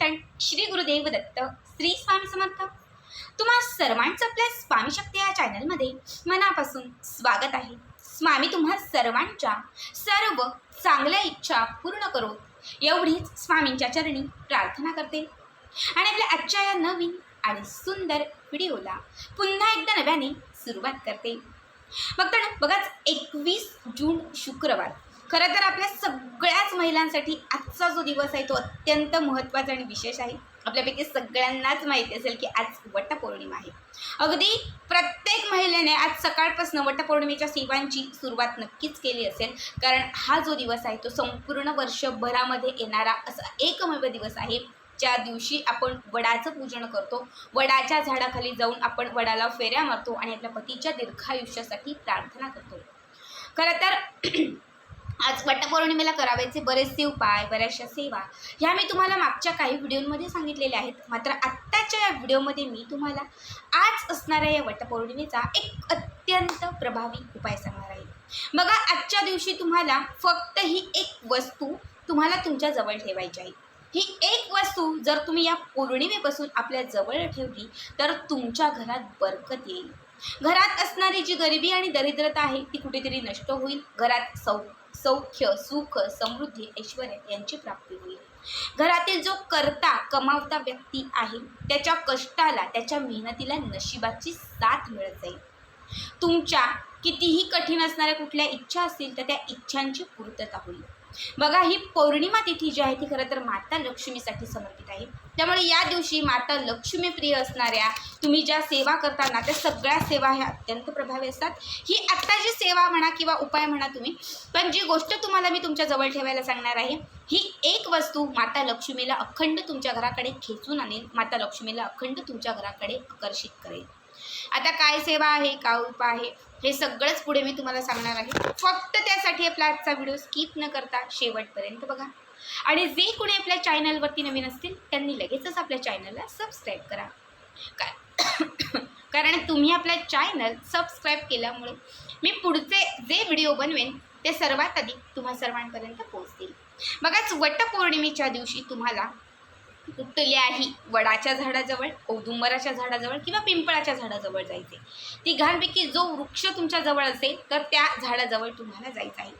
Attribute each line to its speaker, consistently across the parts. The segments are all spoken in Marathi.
Speaker 1: चिंतन श्री गुरुदेव दत्त श्री स्वामी समर्थ. तुम्हा सर्वांचं आपल्या स्वामी शक्ती या चॅनलमध्ये मनापासून स्वागत आहे. स्वामी तुम्हा सर्वांच्या सर्व चांगल्या इच्छा पूर्ण करो. एवढीच स्वामींच्या चरणी प्रार्थना करते. आणि आपल्या आजच्या या नवीन आणि सुंदर व्हिडिओला पुन्हा एकदा नव्याने सुरुवात करते. मग ना बघाच एकवीस जून शुक्रवार. खरं तर आपल्या सग महिलांसाठी आजचा जो दिवस आहे तो अत्यंत महत्त्वाचा आणि विशेष आहे. आपल्यापैकी सगळ्यांनाच माहिती असेल की आज वटपौर्णिमा आहे. अगदी प्रत्येक महिलेने आज सकाळपासून वटपौर्णिमेच्या सेवांची सुरुवात नक्कीच केली असेल. कारण हा जो दिवस आहे तो संपूर्ण वर्षभरामध्ये येणारा असा एकमेव दिवस आहे. ज्या दिवशी आपण वडाचं पूजन करतो. वडाच्या झाडाखाली जाऊन आपण वडाला फेऱ्या मारतो आणि आपल्या पतीच्या दीर्घायुष्यासाठी प्रार्थना करतो. खरं तर आज वटपौर्णिमेला करावायचे बरेचसे उपाय बऱ्याचशा सेवा ह्या मी तुम्हाला मागच्या काही व्हिडिओमध्ये सांगितलेल्या आहेत. मात्र आत्ताच्या या व्हिडिओमध्ये मी तुम्हाला आज असणाऱ्या या वटपौर्णिमेचा एक अत्यंत प्रभावी उपाय सांगणार आहे. बघा आजच्या दिवशी तुम्हाला फक्त ही एक वस्तू तुम्हाला तुमच्या जवळ ठेवायची आहे. ही एक वस्तू जर तुम्ही या पौर्णिमेपासून आपल्या जवळ ठेवली तर तुमच्या घरात बरकत येईल. घरात असणारी जी गरिबी आणि दरिद्रता आहे ती कुठेतरी नष्ट होईल. घरात सौ सौख्य सुख समृद्धी ऐश्वर यांची प्राप्ती होईल. घरातील जो करता कमावता व्यक्ती आहे त्याच्या कष्टाला त्याच्या मेहनतीला नशिबाची साथ मिळत जाईल. तुमच्या कितीही कठीण असणाऱ्या कुठल्या इच्छा असतील तर त्या इच्छांची पूर्तता होईल. बघा ही पौर्णिमा तिथी जी आहे ती खरं तर माता लक्ष्मीसाठी समर्पित आहे. त्यामुळे या दिवशी माता लक्ष्मी प्रिय असणाऱ्या तुम्ही ज्या सेवा करताना त्या सगळ्या सेवा ह्या अत्यंत प्रभावी असतात. ही आत्ता जी सेवा म्हणा किंवा उपाय म्हणा तुम्ही पण जी गोष्ट तुम्हाला मी तुमच्या जवळ ठेवायला सांगणार आहे ही एक वस्तू माता लक्ष्मीला अखंड तुमच्या घराकडे खेचून आणेल माता लक्ष्मीला अखंड तुमच्या घराकडे आकर्षित करेल. आता काय सेवा आहे काय उपाय आहे हे सगळंच पुढे मी तुम्हाला सांगणार आहे. फक्त त्यासाठी आपला आजचा व्हिडिओ स्किप न करता शेवटपर्यंत बघा. आणि जे कोणी आपल्या चॅनलवरती नवीन असतील त्यांनी लगेचच आपल्या चॅनलला सबस्क्राईब करा. का कारण तुम्ही आपल्या चॅनल सबस्क्राईब केल्यामुळे मी पुढचे जे व्हिडिओ बनवेन ते सर्वात आधी तुम्हा सर्वांपर्यंत पोहोचतील. बघाच वटपौर्णिमेच्या दिवशी तुम्हाला कुठल्याही वडाच्या झाडाजवळ औदुंबराच्या झाडाजवळ किंवा पिंपळाच्या झाडाजवळ जायचे. तिघांपैकी जो वृक्ष तुमच्या जवळ असेल तर त्या झाडाजवळ तुम्हाला जायचं आहे.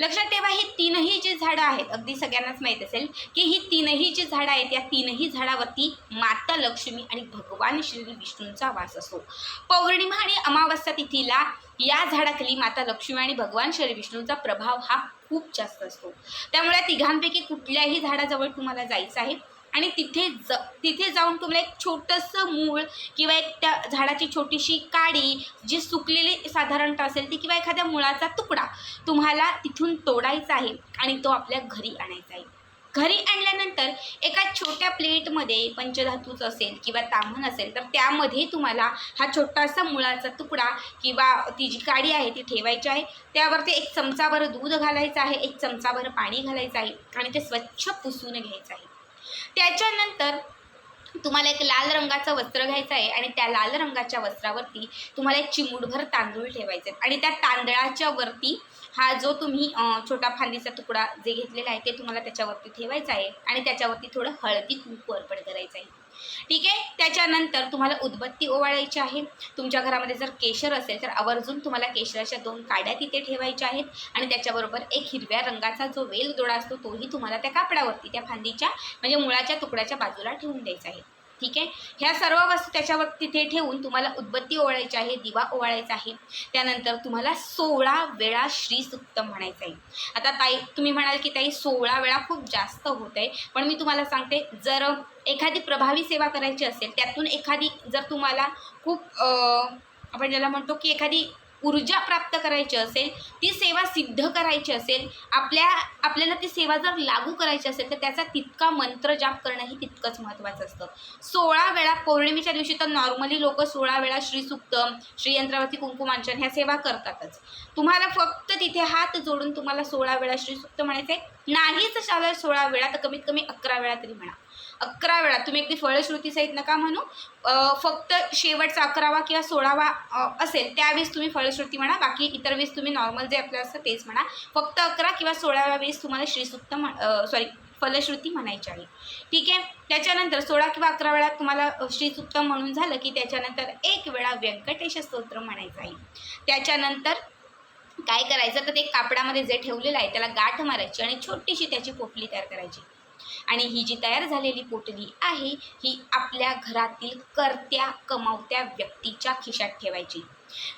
Speaker 1: लक्षात ठेवा ही तीनही जी झाडं आहेत अगदी सगळ्यांनाच माहीत असेल की ही तीनही जी झाडं आहेत या तीनही झाडावरती माता लक्ष्मी आणि भगवान श्री विष्णूंचा वास असतो. पौर्णिमा आणि अमावस्या तिथीला या झाडाखाली माता लक्ष्मी आणि भगवान श्री विष्णूंचा प्रभाव हा खूप जास्त असतो. त्यामुळे तिघांपैकी कुठल्याही झाडाजवळ तुम्हाला जायचं आहे. आणि तिथे ज तिथे जाऊन तुम्हाला एक छोटंसं मूळ किंवा एक त्या झाडाची छोटीशी काडी जी सुकलेली साधारणतः असेल ती किंवा एखाद्या मुळाचा तुकडा तुम्हाला तिथून तोडायचा आहे आणि तो आपल्या घरी आणायचा आहे. घरी आणल्यानंतर एका छोट्या प्लेटमध्ये पंचधातूचं असेल किंवा ताम्हण असेल तर त्यामध्ये तुम्हाला हा छोटासा मुळाचा तुकडा किंवा ती जी काडी आहे ती ठेवायची आहे. त्यावरती एक चमचाभर दूध घालायचं आहे एक चमचाभर पाणी घालायचं आहे आणि ते स्वच्छ पुसून घ्यायचं आहे. त्याच्यानंतर तुम्हाला एक लाल रंगाचं वस्त्र घ्यायचं आहे आणि त्या लाल रंगाच्या वस्त्रावरती तुम्हाला एक चिमूटभर तांदूळ ठेवायचे आणि त्या तांदळाच्या वरती हा जो तुम्ही छोटा फांदीचा तुकडा जे घेतलेला आहे ते तुम्हाला त्याच्यावरती ठेवायचा आहे. आणि त्याच्यावरती थोडं हळदी कुंकू अर्पण करायचं आहे. ठीक आहे? त्याच्यानंतर तुम्हाला उदबत्ती ओवाळायची आहे. तुमच्या घरामध्ये जर केशर असेल तर आवर्जून तुम्हाला केशराच्या दोन काड्या तिथे ठेवायच्या आहेत आणि त्याच्याबरोबर एक हिरव्या रंगाचा जो वेल दोडा असतो तोही तुम्हाला त्या कापडावरती त्या फांदीच्या म्हणजे मुळाच्या तुकड्याच्या बाजूला ठेवून द्यायचा आहे. ठीक आहे? ह्या सर्व वस्तू त्याच्यावर तिथे ठेवून तुम्हाला उदबत्ती ओवाळायची आहे दिवा ओवाळायचा आहे. त्यानंतर तुम्हाला सोळा वेळा श्रीसुक्त म्हणायचं आहे. आता ताई तुम्ही म्हणाल की ताई सोळा वेळा खूप जास्त होत आहे. पण मी तुम्हाला सांगते जर एखादी प्रभावी सेवा करायची असेल त्यातून एखादी जर तुम्हाला खूप आपण ज्याला म्हणतो की एखादी ऊर्जा प्राप्त करायची असेल ती सेवा सिद्ध करायची असेल आपल्या आपल्याला ती सेवा जर लागू करायची असेल तर त्याचा तितका मंत्र जाप करणंही तितकंच महत्त्वाचं असतं. सोळा वेळा पौर्णिमेच्या दिवशी तर नॉर्मली लोक सोळा वेळा श्रीसुक्त श्रीयंत्रावरती कुंकुमांचन ह्या सेवा करतातच. तुम्हाला फक्त तिथे हात जोडून तुम्हाला सोळा वेळा श्रीसुक्त म्हणायचं आहे नाहीच शाळा सोळा वेळा तर कमीत कमी अकरा वेळा तरी म्हणा. अकरा वेळा. तुम्ही अगदी फळश्रुतीसहित नका म्हणू. फक्त शेवटचा अकरावा किंवा सोळावा असेल त्यावेळेस तुम्ही फळश्रुती म्हणा. बाकी इतर वेळेस तुम्ही नॉर्मल जे आपलं असतं तेच म्हणा. फक्त अकरा किंवा सोळाव्या वेळेस तुम्हाला श्रीसुक्त म्हण सॉरी फलश्रुती म्हणायची आहे. ठीक आहे? त्याच्यानंतर सोळा किंवा अकरा वेळा तुम्हाला श्रीसुक्त म्हणून झालं की त्याच्यानंतर एक वेळा व्यंकटेश स्तोत्र म्हणायचं आहे. त्याच्यानंतर काय करायचं? तर ते कापडामध्ये जे ठेवलेलं आहे त्याला गाठ मारायची आणि छोटीशी त्याची पोपली तयार करायची. आणि ही जी तयार झालेली पोटली आहे ही आपल्या घरातील करत्या कमावत्या व्यक्तीच्या खिशात ठेवायची.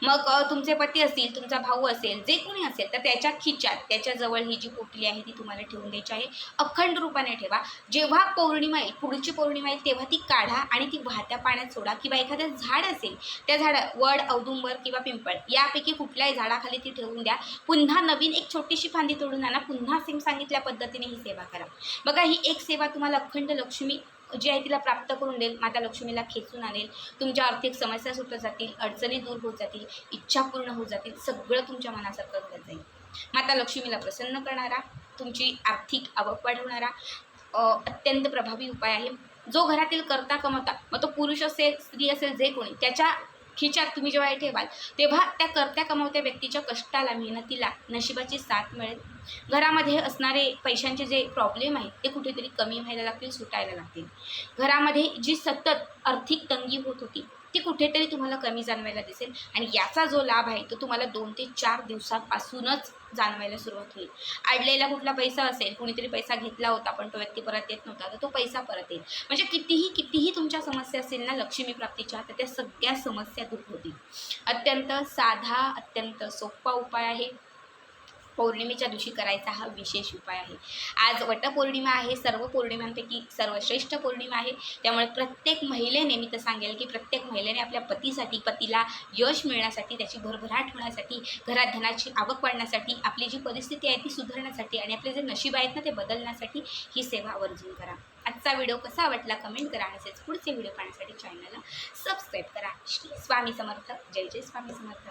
Speaker 1: मग तुमचे पती असतील तुमचा भाऊ असेल जे कोणी असेल तर त्याच्या खिच्यात त्याच्याजवळ ही जी पोटली आहे ती तुम्हाला ठेवून द्यायची आहे. अखंड रूपाने ठेवा. जेव्हा पौर्णिमा येईल पुढची पौर्णिमा येईल तेव्हा ती काढा आणि ती वाहत्या पाण्यात सोडा किंवा एखादं झाड असेल त्या झाडा वड औदुंबर किंवा पिंपळ यापैकी कुठल्याही झाडाखाली ती ठेवून द्या. पुन्हा नवीन एक छोटीशी फांदी तोडून आणा. पुन्हा सेम सांगितल्या पद्धतीने ही सेवा करा. बघा ही एक सेवा तुम्हाला अखंड लक्ष्मी जी आहे तिला प्राप्त करून देईल माता लक्ष्मीला खेचून आणेल तुमच्या आर्थिक समस्या सुटत जातील अडचणी दूर होत जातील इच्छा पूर्ण होत जातील सगळं तुमच्या मनासारखं घडत जाईल. माता लक्ष्मीला प्रसन्न करणारा तुमची आर्थिक आवक वाढवणारा अत्यंत प्रभावी उपाय आहे. जो घरातील करता कमवता मग तो पुरुष असेल स्त्री असेल जे कोणी त्याच्या खिचात तुम्ही जेव्हा ठेवाल तेव्हा त्या करत्या कमावत्या व्यक्तीच्या कष्टाला मेहनतीला नशिबाची साथ मिळेल. घरामध्ये असणारे पैशांचे जे प्रॉब्लेम आहेत ते कुठेतरी कमी व्हायला लागतील सुटायला लागतील. घरामध्ये जी सतत आर्थिक तंगी होत होती ती कुठेतरी तुम्हाला कमी जाणवायला दिसेल. आणि याचा जो लाभ आहे तो तुम्हाला दोन ते चार दिवसापासूनच जाणवायला सुरुवात होईल. अडलेला कुठला पैसा असेल कुणीतरी पैसा घेतला होता पण तो व्यक्ती परत येत नव्हता तर तो पैसा परत येईल. म्हणजे कितीही कितीही तुमच्या समस्या असेल ना लक्ष्मी प्राप्तीच्या तर त्या सगळ्या समस्या दूर होतील. अत्यंत साधा अत्यंत सोपा उपाय आहे. पौर्णिमेच्या दिवशी करायचा हा विशेष उपाय आहे. आज वटपौर्णिमा आहे सर्व पौर्णिमांपैकी सर्वश्रेष्ठ पौर्णिमा आहे. त्यामुळे प्रत्येक महिलेने मी तर सांगेल की प्रत्येक महिलेने आपल्या पतीसाठी पतीला यश मिळण्यासाठी त्याची भरभराट होण्यासाठी घरात धनाची आवक वाढण्यासाठी आपली जी परिस्थिती आहे ती सुधारण्यासाठी आणि आपले जे नशीब आहेत ना ते बदलण्यासाठी ही सेवा आवर्जून करा. आजचा व्हिडिओ कसा वाटला कमेंट करा तसेच पुढचे व्हिडिओ पाहण्यासाठी चॅनलला सबस्क्राईब करा. श्री स्वामी समर्थ. जय जय स्वामी समर्थ.